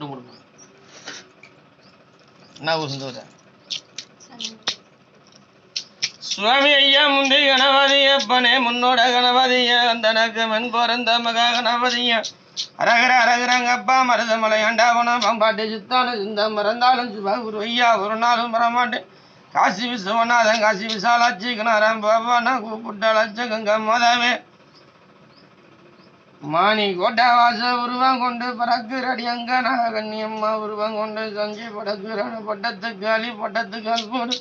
தொட்டு கொடுங்க. என்ன ஊர் சொந்த சுவாமி ஐயா முந்தி கணபதி அப்பனே முன்னோட கணபதிய அந்தனக்கு மென் பிறந்த மகா கணபதிய. அரகர அரகரங்கப்பா மருதமலை ஆண்டாவனம் பம்பாட்டி சித்தான சிந்த மறந்தாலும் சிவகுரு ஐயா ஒரு நாளும் வரமாட்டேன் காசி விஸ்வநாதன் காசி விசாலாட்சி கணாரம் பாபா நான் கூப்பிட்ட லட்ச கங்கா மாதாவே. மாணி கோட்டாவாச உருவம் கொண்டு பறக்குறடி அங்க நாகக்கண்ணியம்மா உருவம் கொண்டு சஞ்சி படக்குறான பட்டத்துக்கு அலி பட்டத்துக்கு அல்போடு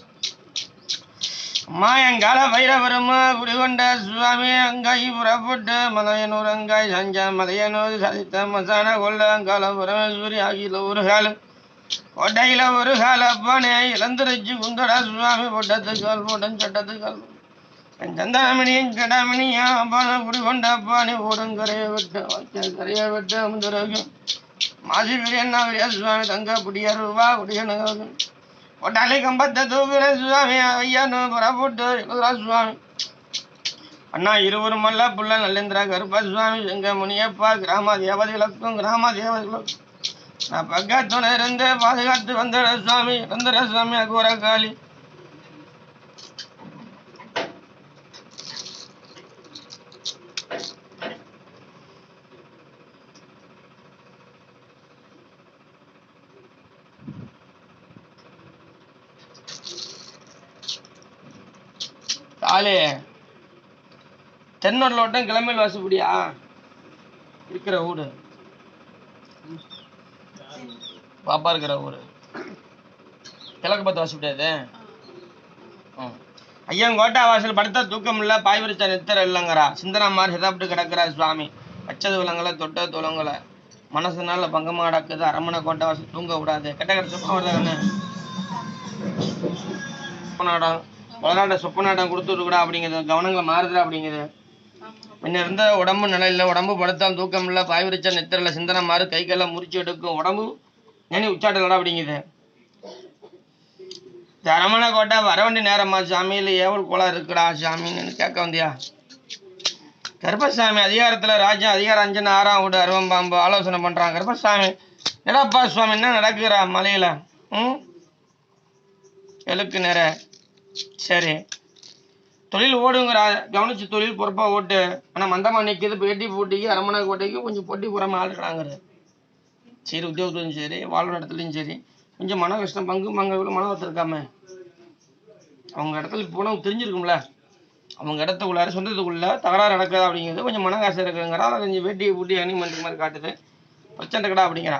மாயங்கால பைரவரமா குடிகொண்ட சுவாமி அங்காய் புறப்பட்டு மலையனூர் அங்காய் சஞ்ச மலையனூர் சதித்த மசான கொள்ள அங்கால பரமேஸ்வரி ஆகியில ஒரு காலம் கொட்டையில ஒரு கால அப்பானே குந்தடா சுவாமி பொட்டத்துக்கு கால் போட்டன் சட்டத்துக்கு கால் என் சந்தாமணியும் கடாமணியா அப்பான குடிகொண்ட ஓடும் கரையை விட்டு வச்ச கரையை விட்டு அமுதுரகம் மாசி பெரியண்ணா பெரிய சுவாமி தங்க புடிய ரூபா குடியனகம் கொட்டாளி கம்பத்தை தூக்குற சுவாமி ஐயானு புறப்பட்டு எழுதுறா சுவாமி. அண்ணா இருவரும் மல்ல புள்ள நல்லேந்திரா கருப்பா சுவாமி செங்க முனியப்பா கிராம தேவதைகளுக்கும் கிராம தேவதைகளுக்கும். நான் பக்கத்துணை இருந்து பாதுகாத்து வந்துடுற சுவாமி வந்துடுற சுவாமி அகோர காளி. ஆளே. தென்னூர்ல ஓட்டம் கிளம்பில் வாசப்படியா? இருக்கிற ஊடு பாப்பா இருக்கிற ஊரு. கிழக்கு பார்த்து வாசப்படியாது ஐயன் கோட்டா வாசல் படுத்தா தூக்கம் இல்ல பாய் விரிச்ச நித்திர இல்லைங்கிறா. சிந்தனா மாதிரி சிதாப்ட்டு கிடக்குறா சுவாமி. பச்சது விலங்குல தொட்ட துளங்குல மனசுனால பங்கமாடாக்குது அரமனை கோட்டை வாசல் தூங்க விடாது கெட்ட கட்ட சொப்பம் வருதாங்கண்ணே சொப்பநாடம் வளநாட்ட சொப்பநாட்டம் கொடுத்துருக்குடா அப்படிங்கிறது கவனங்களை மாறுதுடா அப்படிங்குது. முன்ன இருந்த உடம்பு நிலையில உடம்பு படுத்தால் தூக்கம் இல்லை பாய்விரிச்சா நெத்திரில் சிந்தனை மாறு கை கையெல்லாம் முறிச்சு எடுக்கும். உடம்பு நினை உச்சாட்டலடா அப்படிங்குது. தரமான கோட்டை வர வேண்டிய நேரமா சாமியில் ஏவல் கோலம் இருக்குடா சாமின்னு கேட்க வந்தியா? கருப்பசாமி அதிகாரத்தில் ராஜ்யம் அதிகாரம் அஞ்சன் ஆறாம் வீடு அருவம் பாம்பு ஆலோசனை பண்ணுறான் கருப்பசாமி என்னப்பா சுவாமி என்ன நடக்குறா மலையில்? ம்? எழுக்கு நேர சரி. தொழில் ஓடுங்கிறா கவனிச்சு தொழில் பொறுப்பாக ஓட்டு. ஆனால் மந்தமாக நிற்கிது பேட்டி போட்டிக்கு அரமணை கோட்டைக்கு கொஞ்சம் போட்டி புறமா ஆளுறாங்கிறது சரி உத்தியோகத்துலையும் சரி வாழ்கிற இடத்துலையும் சரி கொஞ்சம் மன கஷ்டம் பங்கு பங்கு இவ்வளோ மன வருத்தம் இருக்காம. அவங்க இடத்துல போனால் தெரிஞ்சிருக்கும்ல. அவங்க இடத்துக்குள்ளார சொந்தத்துக்குள்ள தகராறு நடக்குது அப்படிங்கிறது கொஞ்சம் மன காசு இருக்குங்கிறா அதை கொஞ்சம் வேட்டியை பூட்டி அனிமல்ட்டு மாதிரி காட்டுது. பிரச்சனை இருக்கடா அப்படிங்கிறா.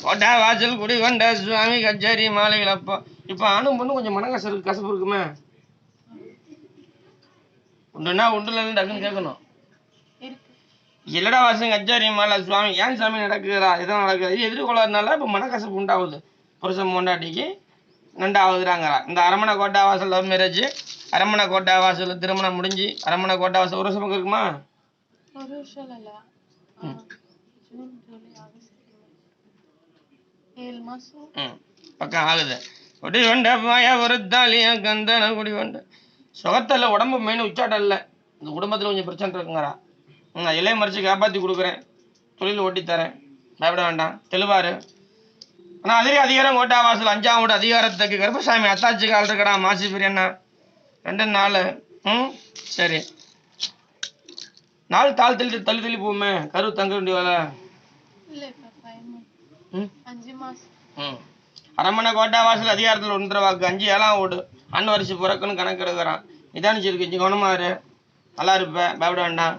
கோட்டா வாசல் குடி கொண்ட சுவாமி கச்சேரி மாலைகள் அப்போ இப்போ ஆணும் பொண்ணு கொஞ்சம் மன கசப்பு இருக்கு கசப்பு இருக்குமே? உண்டுன்னா உண்டுல டக்குன்னு கேட்கணும். இல்லடா வாசம் கச்சாரி மாலை சுவாமி ஏன் சாமி நடக்குறா? எதுவும் நடக்குது? எதிர்கொள்ளாதனால இப்போ மனக்கசப்பு உண்டாகுது. புருஷன் பொண்டாட்டிக்கு நண்டாகுதுறாங்கிறா இந்த அரமணை கோட்டா வாசல் லவ் மேரேஜ் அரமணை கோட்டா வாசல் திருமணம் முடிஞ்சு அரமணை கோட்டா வாசல் ஒரு வருஷம் இருக்குமா ஒரு வருஷம் இல்ல ஆ, ஜூன் ஜூலை ஆகஸ்ட் ஏழு மாசம் ம் பக்கம் ஆகுது. குடி கொண்ட பாய ஒரு தாலிய கந்தன குடி கொண்ட சுகத்தில் உடம்பு மெயின் உச்சாட்டம் இல்லை இந்த குடும்பத்தில் கொஞ்சம் பிரச்சனை இருக்குங்கிறா நான் இலைய மறிச்சு காப்பாற்றி கொடுக்குறேன். தொழில் ஓட்டி தரேன். பயப்பட வேண்டாம். தெளிவாரு. ஆனால் அதிக அதிகாரம் கோட்டா வாசல் அஞ்சாம் வீடு அதிகாரத்துக்கு கருப்பசாமி அத்தாச்சி கால் இருக்கடா மாசி பிரியண்ணா. ரெண்டு நாள். ம் சரி. நாள் தாள் தள்ளி தள்ளி தள்ளி போகுமே. கரு தங்க வேண்டிய வேலை. அரண்மனை கோட்டா வாசல் அதிகாரத்தில் ஒன்றரை வாக்கு அஞ்சு ஏழாம் ஓடு. அண்ணன் வரிசை பிறக்குன்னு கணக்கு எடுக்கிறான். நிதானிச்சிருக்கு கொஞ்சம் கவனமா இரு. நல்லா இருப்ப. பயப்பட வேண்டாம்.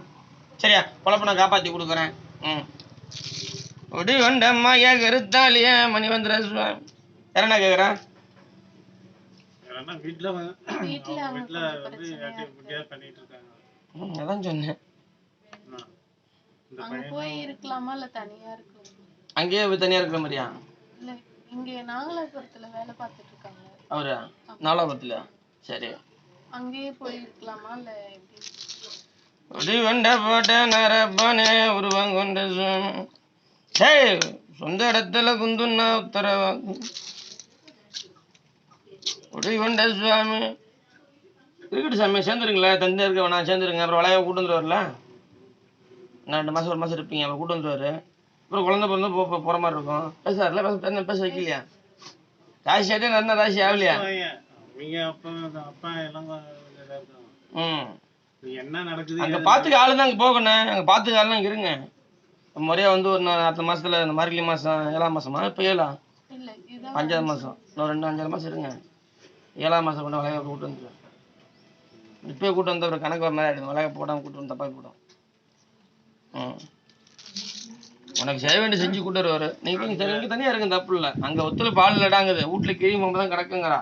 சரியா? குழப்பனை காப்பாற்றி கொடுக்குறேன். ம். ஒடி வண்டம்மா ஏ கருத்தாலியே மணிவந்திர சுவாமி. யார் என்ன கேட்குறேன் அதான் சொன்னேன். போய் இருக்கலாமா இல்ல தனியா இருக்கலாம் அங்கேயே போய் தனியாக இருக்கிற மாதிரியா? இல்ல இங்க நாகலாபுரத்துல வேலை பார்த்துட்டு இருக்காங்க. அவரு? நாலாபத்தில் சரி. அங்கேயே போய் இருக்கலாமா இல்ல எப்படி? ஒடி வண்ட போட்ட நரப்பனே உருவம் கொண்ட சரி சொந்த இடத்துல குந்துன்னா உத்தரவாக்கு ஒடி கொண்ட சுவாமி. இருக்கட்டும் சாமி சேர்ந்துருங்களே. தந்தை இருக்க வேணாம் சேர்ந்துருங்க. அப்புறம் வளைய கூட்டு வந்துருவார்ல? நான் ரெண்டு மாதம் ஒரு மாதம் இருப்பீங்க. அப்புறம் கூட்டு வந்துருவாரு. அப்புறம் குழந்தை பிறந்து போ போ- போற மாதிரி இருக்கும். பேசாருல பேச பேச- பேச வைக்கலையா? ராசி ஆகிட்டே நல்ல ராசி ஆகலையா. அவங்க அப்பா எல்லாம். ம். என்ன நடக்குது அங்க ஏது பாத்துக்க ஆளு தான் அங்க போகணும். அங்க பாத்துக்க ஆளு இருங்க. முறையா வந்து ஒரு அடுத்த மாசத்துல இந்த மார்கழி மாசம் ஏழாம் மாசமா? இப்ப ஏழா அஞ்சாவது மாசம். இன்னும் ரெண்டு அஞ்சாறு மாசம் இருங்க. ஏழாம் மாசம் கொண்டு வளைய கூட்டு வந்து இப்பயே கூட்டு வந்து ஒரு கணக்கு வர மாதிரி ஆயிடும் வளைய போடாம கூட்டு வந்து தப்பா போடும். ம். உனக்கு செய்ய வேண்டிய செஞ்சு கூட்டு வருவாரு. நீங்க இங்க தனியா இருங்க தப்பு இல்ல அங்க ஒத்துழைப்பு ஆள் இல்லடாங்குது. வீட்டுல கிழி மாம்பு தான் கிடக்குங்கிறா.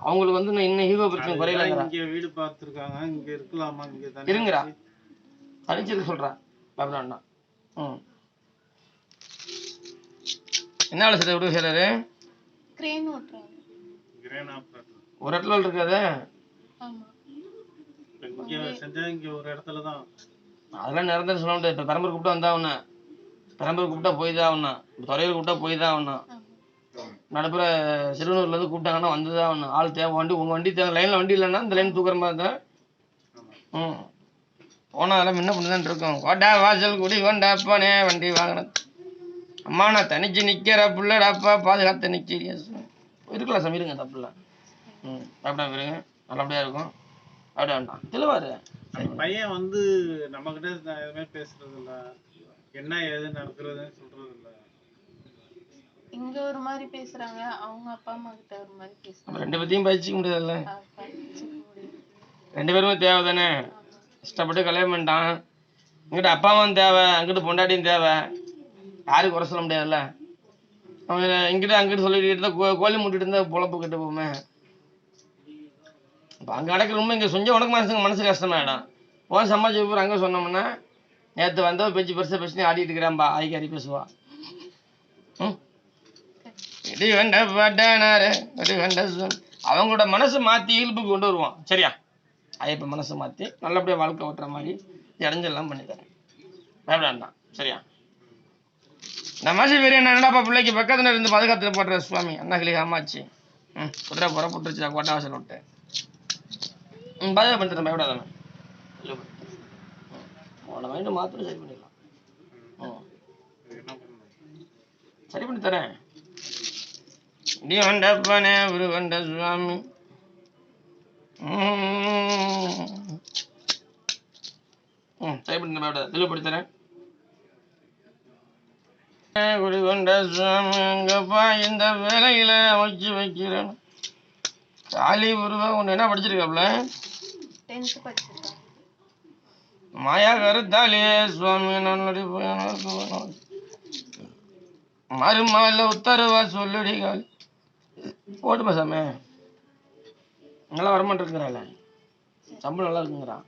அவங்களுக்கு வந்து இன்னும் இன்னும் ஈகோ பிரச்சனை குறையலங்கிறா. இங்க வீடு பார்த்திருக்காங்க. இங்க இருக்கலாமா? இங்க தனியா இருங்கடா தனிச்சிருக்க சொல்றா. வேண்டாம் ம். என்ன வேலை செய்ய விடுவு செய்யறாரு கிரேன் ஓட்டுறாங்க. கிரேன் ஆப்ரேட்டர் ஒரு இடத்துல இருக்காது? ஆமா. இங்க செஞ்சா இங்க ஒரு இடத்துல தான். அதெல்லாம் நிரந்தரம் சொல்ல முடியாது இப்போ பெரம்பூர் கூப்பிட்டா வந்தா ஆகணும் பெரம்பூர் கூப்பிட்டா போய் தான் ஆகணும். துறையூர் கூப்பிட்டா போய் தான் ஆகணும். நடுப்புற சிறுவனூர்ல இருந்து கூப்பிட்டாங்கன்னா வந்து தான் ஆகணும். ஆள் தேவை வண்டி உங்க வண்டி தேவை. லைன்ல வண்டி இல்லைன்னா இந்த லைன் தூக்குற மாதிரி தான் ம். போனால் அதெல்லாம் முன்ன பண்ணி இருக்கும். கோட்டா வாசல் குடி கொண்டாப்பானே வண்டி வாங்கினேன் அம்மா நான் தனிச்சு நிக்கிற பிள்ளடாப்பா பாதுகாத்து நிற்கிறீங்க இருக்கலாம் சாமி இருங்க ம் அப்படியே இருங்க. நல்லபடியாக இருக்கும். அப்படியே வேண்டாம். தெளிவாரு பையன் வந்து நம்மக்கிட்ட கிட்ட எதுவுமே பேசுறது என்ன ஏது நடக்கிறதுன்னு சொல்றது இல்ல இங்க ஒரு மாதிரி பேசுறாங்க. அவங்க அப்பா அம்மா கிட்ட ஒரு மாதிரி பேசுறாங்க. ரெண்டு பேத்தையும் பயிற்சிக்க முடியாதுல்ல? ரெண்டு பேருமே தேவை தானே இஷ்டப்பட்டு கல்யாணம் பண்ணிட்டான். இங்கிட்ட அப்பா அம்மாவும் தேவை. அங்கிட்டு பொண்டாட்டியும் தேவை. யாரும் குறை சொல்ல முடியாதுல்ல? அவன் இங்கிட்ட அங்கிட்டு சொல்லிட்டு இருந்தா கோ- கோழி முட்டிட்டு இருந்தா பொழப்பு கெட்டு போமே இப்போ அங்கே நடக்கிற உண்மை இங்கே சொஞ்ச உனக்கு மனசு மனசு கஷ்டமாயிடும். சமாளிச்சு போகிற அங்கே சொன்னோம்னா நேற்று வந்தவ பெஞ்சு பெருசாக பேசி ஆடிட்டு இருக்கிறான்பா. அதிகாரி பேசுவா. ம்? அவங்களோட மனசு மாற்றி இயல்புக்கு கொண்டு வருவான். சரியா? ஐயப்ப மனசை மாற்றி நல்லபடியாக வாழ்க்கை ஓட்டுற மாதிரி இடைஞ்செல்லாம் பண்ணி தரேன் வேண்டாம் சரியா? நம்ம பெரிய என்னடாப்பா பிள்ளைக்கு பக்கத்துல இருந்து பாதுகாத்து போடுற சுவாமி? அண்ணாக்கிளி காமாச்சு ம் குதிரை புறப்பட்டுருச்சா கோட்டை வாசல் விட்டு. ம் பாதுகாப்பு பண்ணிட்டு பயப்படாதானே உன்னோட மைண்டு மாத்திரம் சரி பண்ணிடலாம். ம் சரி பண்ணி தரேன். டி கொண்டப்பனே ஒரு கொண்ட சுவாமி. ம். சரி பண்ணி பயப்படாத தெளிவுபடுத்தி தரேன். குடி கொண்ட சுவாமி எங்கப்பா இந்த வேலையில அமைச்சு வைக்கிறேன். காளி உருவா ஒன்று என்ன படிச்சிருக்காப்ல டென்த் படிச்சிருக்காங்க மாயா கருத்தாலே சுவாமி நல்லடி மறுமால உத்தரவா சொல்லுடிகள். போட்டு பேசாம நல்லா வரமாட்டேங்கிறாள் சம்பளம் நல்லா இருக்குங்கிறான்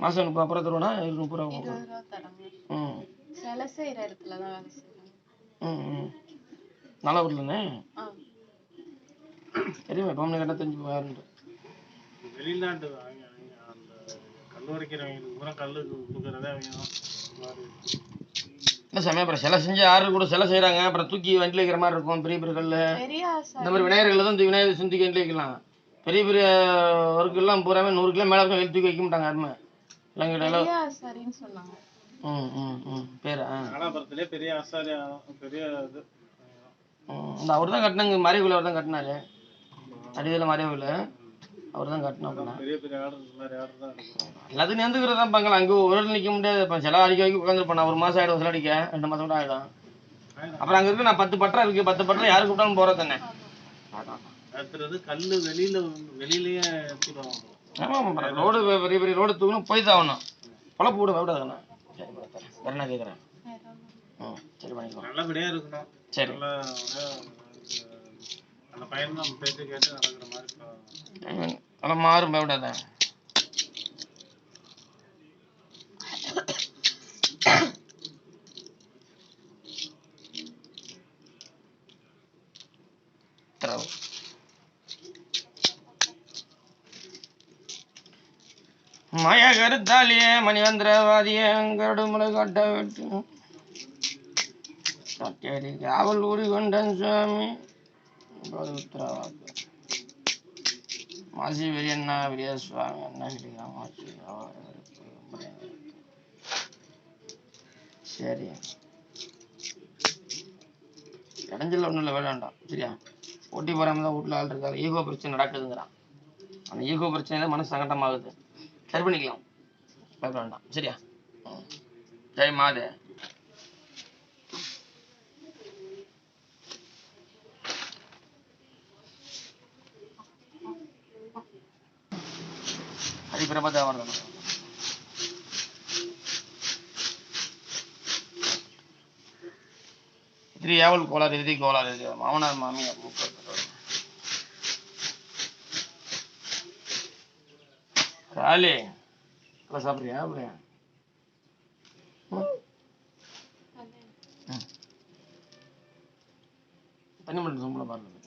மாசம் முப்பது அப்புறம் தருவானா இருநூறு முப்பது ரூபா ம். சிலை செய்யற இடத்துல தான் வேலை செய்யறாங்க ம் ம். நல்லா ஊர்லண்ணே தெரியுமா இப்போ கேட்டால் தெரிஞ்சு அந்த பூரா கல்லு இல்லை சமயம் அப்புறம் சிலை செஞ்சு ஆறு கூட சிலை செய்கிறாங்க அப்புறம் தூக்கி வண்டியில் வைக்கிற மாதிரி இருக்கும் பெரிய பெரிய கல் பெரிய ஆசை. இந்த மாதிரி விநாயகர்கள் தான் தூக்கி விநாயகர் தூக்கி வண்டியில் வைக்கலாம். பெரிய பெரிய ஒர்க்கெல்லாம் பூராமே நூறு கிலோ மேலே இருக்கும் தூக்கி வைக்க மாட்டாங்க யாருமே. ஆசாரின்னு சொன்னாங்க. ம் ம் ம். பேர் ஆ. பெரிய ஆசாரியா பெரிய இது. இந்த அவர் தான் கட்டினாங்க மறைவில் அவர் தான் கட்டினாரு. அடிவில் மறைவில் அவர் தான் எடுக்கிறோம் எல்லாத்தையும் நேர்ந்துக்கிறது தான் பாங்களா அங்கே ஒரு நிற்க முடியாது. இப்போ சில அடிக்க வைக்க உட்காந்துருப்பேன் ஒரு மாதம் ஆகிடும் சில அடிக்க ரெண்டு மாதம் கூட ஆகிடும் அப்புறம் அங்கே இருக்கு நான் பத்து பட்டா இருக்கு. பத்து பட்டா யாரு கூப்பிட்டாலும் போகிறது தானே. கல்லு வெளியில வெளியிலயே ஆமாம் ரோடு பெரிய பெரிய ரோடு தூக்கணும் போய் தான் ஆகணும். பொழப்பு விட விடாதுண்ணா சரி வேற என்ன கேட்குறேன் ம் சரி பண்ணிக்கலாம். நல்லபடியா இருக்கணும். சரி. அதெல்லாம் மாறும் பயப்படாத. தரவு. மாய கருத்தாலியே மணிவந்திரவாதியே கருடுமலை காட்ட வெட்டு காவல் ஊறி கொண்டன் சுவாமி. உத்தரவாக்கு மாசி பெரியண்ணா பெரிய சுவாமி அண்ணா கிட்ட மாசி சரி. இடைஞ்சல ஒன்றும் இல்லை வேண்டாம் சரியா? போட்டி போறாம தான் வீட்டில் ஆள் இருக்காரு ஈகோ பிரச்சனை நடக்குதுங்கிறான். அந்த ஈகோ பிரச்சனையில மனசு சங்கடமாகுது. சரி பண்ணிக்கலாம். பயப்பட வேண்டாம் சரியா சரி ஜெய் மாதே ஹரிபிரப தேவர்தனம் இத்திரி ஏவல் கோளாறு இறுதி கோளாறு இது மாமனார் மாமியார் மூக்கர் காலி இப்போ சாப்பிட்றியா அப்படியா தண்ணி தண்ணி மட்டும் சொம்பளை பாருங்க